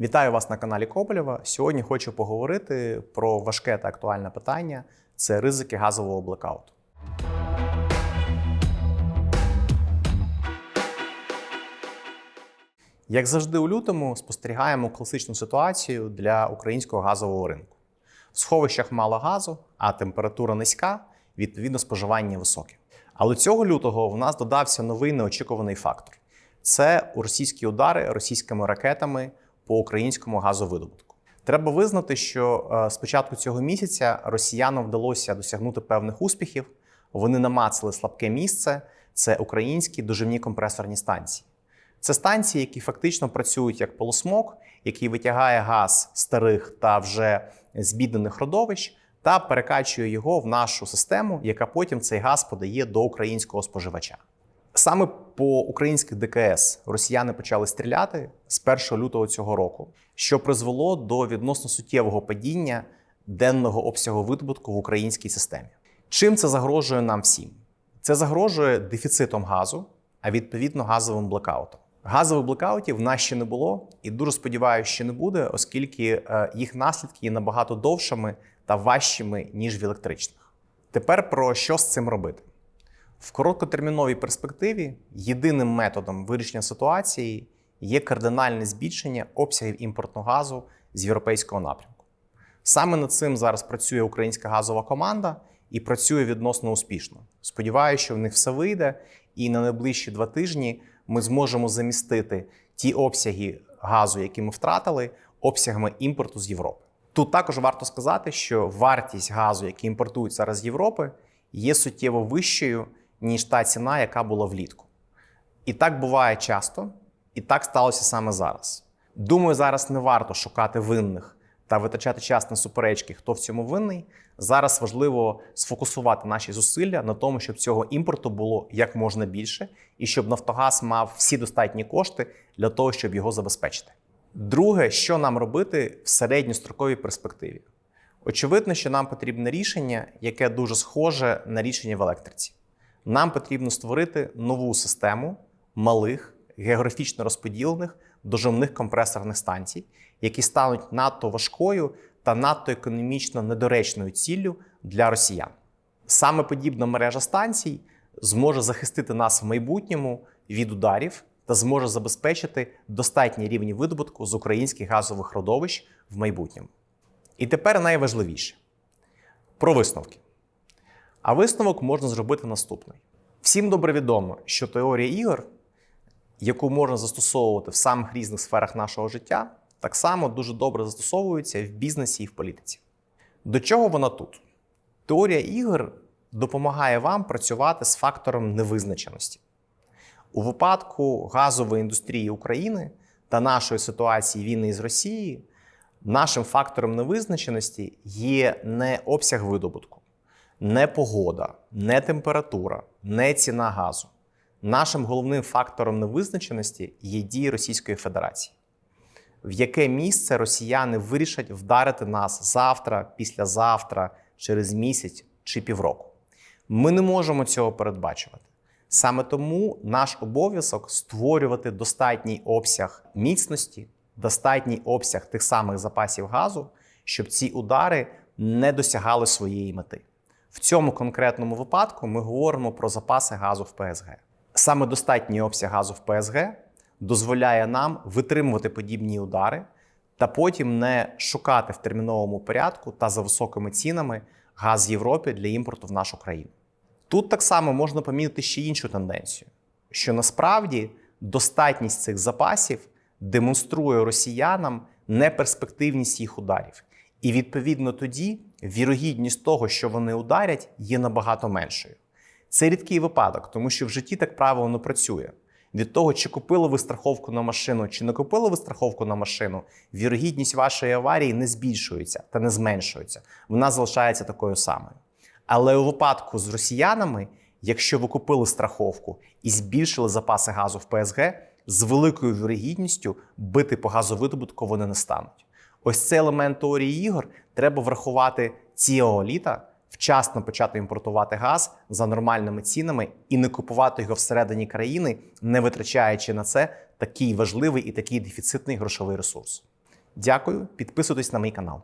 Вітаю вас на каналі Коболєва. Сьогодні хочу поговорити про важке та актуальне питання це ризики газового блекауту. Як завжди, у лютому спостерігаємо класичну ситуацію для українського газового ринку. В сховищах мало газу, а температура низька, відповідно, споживання високе. Але цього лютого в нас додався новий неочікуваний фактор: це російські удари російськими ракетами по українському газовидобутку. Треба визнати, що е, з початку цього місяця росіянам вдалося досягнути певних успіхів. Вони намацали слабке місце. Це українські доживні компресорні станції. Це станції, які фактично працюють як полусмок, який витягає газ старих та вже збіднених родовищ та перекачує його в нашу систему, яка потім цей газ подає до українського споживача. Саме по українських ДКС росіяни почали стріляти з 1 лютого цього року, що призвело до відносно суттєвого падіння денного обсягу видобутку в українській системі. Чим це загрожує нам всім? Це загрожує дефіцитом газу, а відповідно газовим блекаутом. Газових блекаутів в нас ще не було, і дуже сподіваюся, що не буде, оскільки е, їх наслідки є набагато довшими та важчими, ніж в електричних. Тепер про що з цим робити? В короткотерміновій перспективі єдиним методом вирішення ситуації є кардинальне збільшення обсягів імпортного газу з європейського напрямку. Саме над цим зараз працює українська газова команда і працює відносно успішно. Сподіваюся, що в них все вийде, і на найближчі два тижні ми зможемо замістити ті обсяги газу, які ми втратили, обсягами імпорту з Європи. Тут також варто сказати, що вартість газу, який імпортують зараз з Європи, є суттєво вищою, ніж та ціна, яка була влітку. І так буває часто, і так сталося саме зараз. Думаю, зараз не варто шукати винних та витрачати час на суперечки, хто в цьому винний. Зараз важливо сфокусувати наші зусилля на тому, щоб цього імпорту було як можна більше, і щоб Нафтогаз мав всі достатні кошти для того, щоб його забезпечити. Друге, що нам робити в середньостроковій перспективі? Очевидно, що нам потрібне рішення, яке дуже схоже на рішення в електриці. Нам потрібно створити нову систему малих, географічно розподілених доживних компресорних станцій, які стануть надто важкою та надто економічно недоречною ціллю для росіян. Саме подібна мережа станцій зможе захистити нас в майбутньому від ударів та зможе забезпечити достатні рівні видобутку з українських газових родовищ в майбутньому. І тепер найважливіше про висновки. А висновок можна зробити наступний: всім добре відомо, що теорія ігор, яку можна застосовувати в самих різних сферах нашого життя, так само дуже добре застосовується в бізнесі і в політиці. До чого вона тут? Теорія ігор допомагає вам працювати з фактором невизначеності. У випадку газової індустрії України та нашої ситуації війни з Росією, нашим фактором невизначеності є не обсяг видобутку, не погода, не температура, не ціна газу. Нашим головним фактором невизначеності є дії Російської Федерації. В яке місце росіяни вирішать вдарити нас завтра, післязавтра, через місяць чи півроку? Ми не можемо цього передбачувати. Саме тому наш обов'язок створювати достатній обсяг міцності, достатній обсяг тих самих запасів газу, щоб ці удари не досягали своєї мети. В цьому конкретному випадку ми говоримо про запаси газу в ПСГ. Саме достатній обсяг газу в ПСГ дозволяє нам витримувати подібні удари та потім не шукати в терміновому порядку та за високими цінами газ з Європи для імпорту в нашу країну. Тут так само можна помітити ще іншу тенденцію, що насправді достатність цих запасів демонструє росіянам неперспективність їх ударів. І відповідно тоді вірогідність того, що вони ударять, є набагато меншою. Це рідкий випадок, тому що в житті так правило не працює. Від того, чи купили ви страховку на машину, чи не купили ви страховку на машину, вірогідність вашої аварії не збільшується та не зменшується. Вона залишається такою самою. Але у випадку з росіянами, якщо ви купили страховку і збільшили запаси газу в ПСГ, з великою вірогідністю бити по газовидобутку вони не стануть. Ось цей елемент теорії ігор треба врахувати цього літа, вчасно почати імпортувати газ за нормальними цінами і не купувати його всередині країни, не витрачаючи на це такий важливий і такий дефіцитний грошовий ресурс. Дякую, підписуйтесь на мій канал.